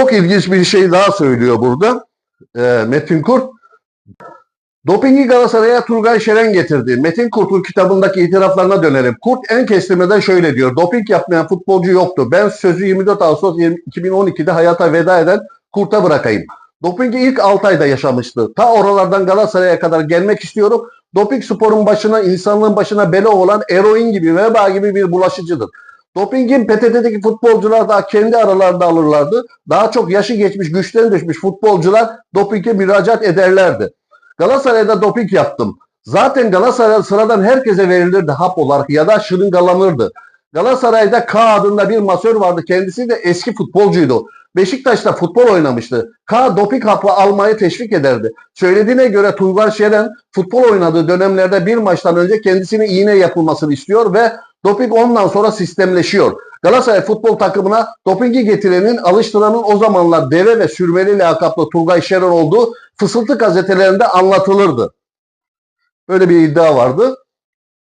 Çok ilginç bir şey daha söylüyor burada e, Metin Kurt. Dopingi Galatasaray'a Turgay Şeren getirdi. Metin Kurt'un kitabındaki itiraflarına dönelim. Kurt en kestirmeden şöyle diyor. Doping yapmayan futbolcu yoktu. Ben sözü 24 Ağustos 2012'de hayata veda eden Kurt'a bırakayım. Dopingi ilk 6 ayda yaşamıştı. Ta oralardan Galatasaray'a kadar gelmek istiyorum. Doping sporun başına, insanlığın başına bela olan eroin gibi, veba gibi bir bulaşıcıdır. Dopingin PTT'deki futbolcular daha kendi aralarında alırlardı. Daha çok yaşı geçmiş, güçten düşmüş futbolcular dopinge müracaat ederlerdi. Galatasaray'da doping yaptım. Zaten Galatasaray sıradan herkese verilirdi hap olarak ya da şırıngalanırdı. Galatasaray'da K adında bir masör vardı. Kendisi de eski futbolcuydu. Beşiktaş'ta futbol oynamıştı. K doping hapı almayı teşvik ederdi. Söylediğine göre Tuğba Şeren futbol oynadığı dönemlerde bir maçtan önce kendisine iğne yapılmasını istiyor ve doping ondan sonra sistemleşiyor. Galatasaray futbol takımına dopingi getirenin, alıştıranın o zamanlar deve ve sürmeli lakaplı Turgay Şener olduğu fısıltı gazetelerinde anlatılırdı. Böyle bir iddia vardı.